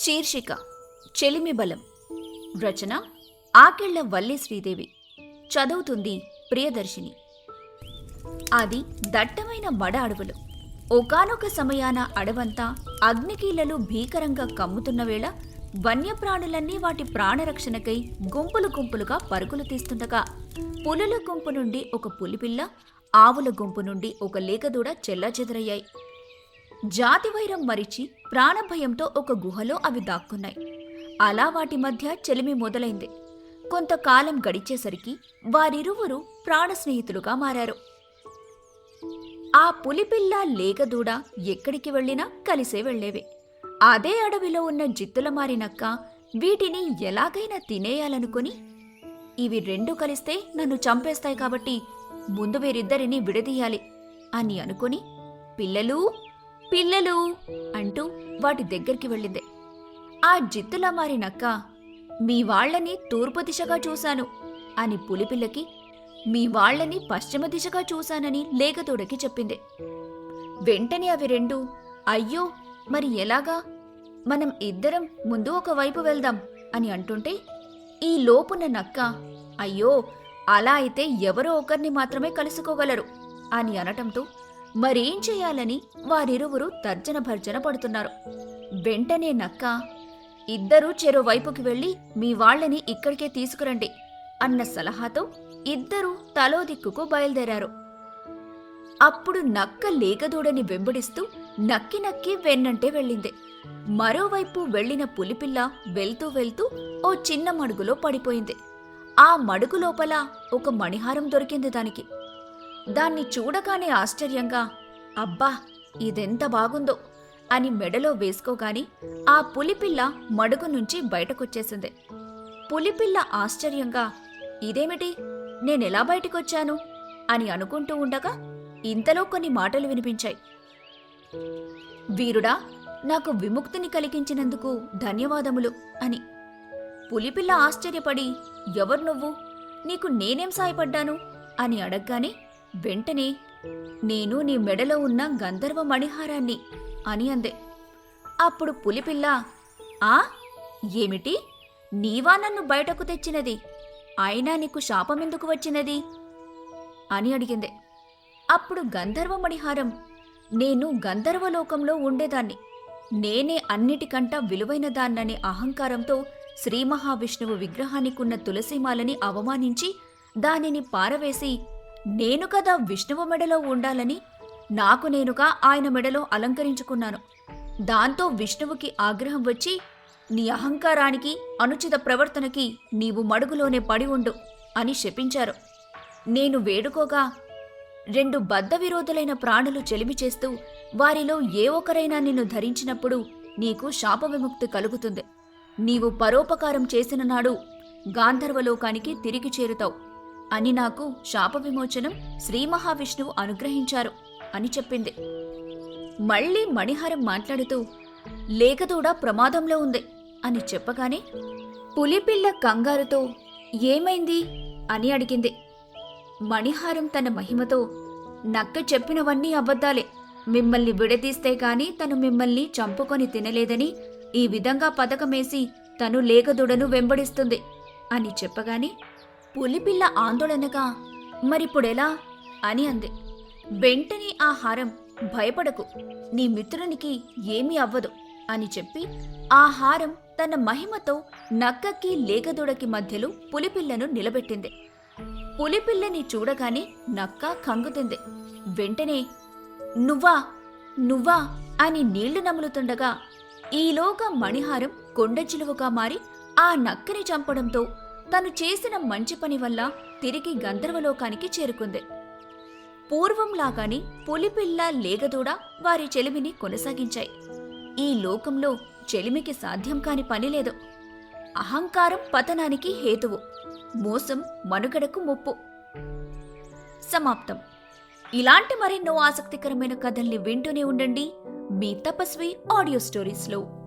శీర్షిక చెలిమి బలం రచన ఆకెళ్ళ వల్లి శ్రీదేవి. చదువుతుంది ప్రియదర్శిని. అది దట్టమైన మడ అడవులు ఒకానొక సమయాన అడవంతా అగ్నికీలలు భీకరంగా కమ్ముతున్న వేళ వన్యప్రాణులన్నీ వాటి ప్రాణరక్షణకై గుంపులు గుంపులుగా పరుగులు తీస్తుండగా పులుల గుంపు నుండి ఒక పులిపిల్ల ఆవుల గుంపు నుండి ఒక లేకదూడ చెల్లాచెదరయ్యాయి. జాతివైరం మరిచి ప్రాణభయంతో ఒక గుహలో అవి దాక్కున్నాయి. అలా వాటి మధ్య చెలిమి మొదలైంది. కొంతకాలం గడిచేసరికి వారిరువురు ప్రాణ స్నేహితులుగా మారారు. ఆ పులిపిల్ల లేగదూడ ఎక్కడికి వెళ్ళినా కలిసే వెళ్ళేవే అదే అడవిలో ఉన్న జిత్తుల మారినక్క వీటిని ఎలాగైనా తినేయాలనుకుని ఇవి రెండు కలిస్తే నన్ను చంపేస్తాయి కాబట్టి ముందు వీరిద్దరిని విడదీయాలి అని అనుకుని పిల్లలు పిల్లలు అంటూ వాటి దగ్గరికి వెళ్ళింది. ఆ జిత్తులా మారినక్క మీ వాళ్ళని తూర్పు దిశగా చూశాను అని పులిపిల్లకి మీ వాళ్ళని పశ్చిమ దిశగా చూశానని లేగతోడకి చెప్పింది. వెంటనే అవి రెండు అయ్యో మరి ఎలాగా? మనం ఇద్దరం ముందు ఒకవైపు వెళ్దాం అని అంటుంటే ఈ లోపున నక్క అయ్యో అలా అయితే ఎవరో ఒకరిని మాత్రమే కలుసుకోగలరు అని అనటంతో మరేం చేయాలని వారిరువురు తర్జన భర్జన పడుతున్నారు. వెంటనే నక్క ఇద్దరూ చెరో వైపుకి వెళ్ళి మీ వాళ్ళని ఇక్కడికే తీసుకురండి అన్న సలహాతో ఇద్దరూ తలో దిక్కుకు బయలుదేరారు. అప్పుడు నక్క లేగదూడని వెంబడిస్తూ నక్కి నక్కి వెన్నంటే వెళ్ళింది. మరోవైపు వెళ్ళిన పులిపిల్ల వెళ్తూ వెళ్తూ ఓ చిన్న మడుగులో పడిపోయింది. ఆ మడుగు లోపల ఒక మణిహారం దొరికింది దానికి. దాన్ని చూడగానే ఆశ్చర్యంగా అబ్బా ఇదెంత బాగుందో అని మెడలో వేసుకోగాని ఆ పులిపిల్ల మడుగు నుంచి బయటకొచ్చేసింది. పులిపిల్ల ఆశ్చర్యంగా ఇదేమిటి? నేనెలా బయటికొచ్చాను? అని అనుకుంటూ ఉండగా ఇంతలో కొన్ని మాటలు వినిపించాయి. వీరుడా నాకు విముక్తిని కలిగించినందుకు ధన్యవాదములు అని. పులిపిల్ల ఆశ్చర్యపడి ఎవరు నువ్వు? నీకు నేనేం సాయపడ్డాను? అని అడగ్గానే వెంటనే నేను నీ మెడలో ఉన్న గంధర్వ మణిహారాన్ని అని అందే. అప్పుడు పులిపిల్ల ఆ? ఏమిటి? నీవా నన్ను బయటకు తెచ్చినది? అయినా నీకు శాపమెందుకు వచ్చినది? అని అడిగింది. అప్పుడు గంధర్వ మణిహారం నేను గంధర్వలోకంలో ఉండేదాన్ని. నేనే అన్నిటికంట విలువైన దాన్ననే అహంకారంతో శ్రీ మహావిష్ణువు విగ్రహానికున్న తులసిమాలని అవమానించి దానిని పారవేసి నేను కదా విష్ణువు మెడలో ఉండాలని నాకు నేనుగా ఆయన మెడలో అలంకరించుకున్నాను. దాంతో విష్ణువుకి ఆగ్రహం వచ్చి నీ అహంకారానికి అనుచిత ప్రవర్తనకి నీవు మడుగులోనే పడి ఉండు అని శపించారు. నేను వేడుకోగా రెండు బద్ధ విరోధులైన ప్రాణులు చెలిమి చేస్తూ వారిలో ఏ ఒక్కరైనా నిన్ను ధరించినప్పుడు నీకు శాప విముక్తి కలుగుతుంది. నీవు పరోపకారం చేసిన నాడు గాంధర్వలోకానికి తిరిగి చేరుతావు. అని నాకు శాప విమోచనం శ్రీ మహావిష్ణువు అనుగ్రహించారు అని చెప్పింది. మళ్ళీ మణిహారం మాట్లాడుతూ లేఖదూడ ప్రమాదంలో ఉంది అని చెప్పగానే పులిపిల్ల కంగారుతో ఏమైంది? అని అడిగింది. మణిహారం తన మహిమతో నక్క చెప్పినవన్నీ అబద్ధాలే. మిమ్మల్ని విడదీస్తే కాని తను మిమ్మల్ని చంపుకొని తినలేదని ఈ విధంగా పథకమేసి తను లేకదుడను వెంబడిస్తుంది అని చెప్పగానే పులిపిల్ల ఆందోళనగా మరిప్పుడెలా? అని అంది. వెంటనే ఆ హారం భయపడకు. నీ మిత్రునికి ఏమీ అవ్వదు అని చెప్పి ఆ హారం తన మహిమతో నక్కకి లేగదూడకి మధ్యలో పులిపిల్లను నిలబెట్టింది. పులిపిల్లని చూడగానే నక్క కంగుతుంది. వెంటనే నువ్వా నువ్వా అని నీళ్ళు నములుతుండగా ఈలోగా మణిహారం కొండచిలువగా మారి ఆ నక్కని చంపడంతో తను చేసిన మంచి పని వల్ల తిరిగి గంధర్వలోకానికి చేరుకుంది. పూర్వంలాగానే పులిపిల్ల లేగదూడ వారి చెలిమిని కొనసాగించాయి. ఈ లోకంలో చెలిమికి సాధ్యం కాని పని లేదు. అహంకారం పతనానికి హేతువు. మోసం మనుగడకు ముప్పు. సమాప్తం. ఇలాంటి మరెన్నో ఆసక్తికరమైన కథల్ని వింటూనే ఉండండి. మీ తపస్వి ఆడియో స్టోరీస్లో.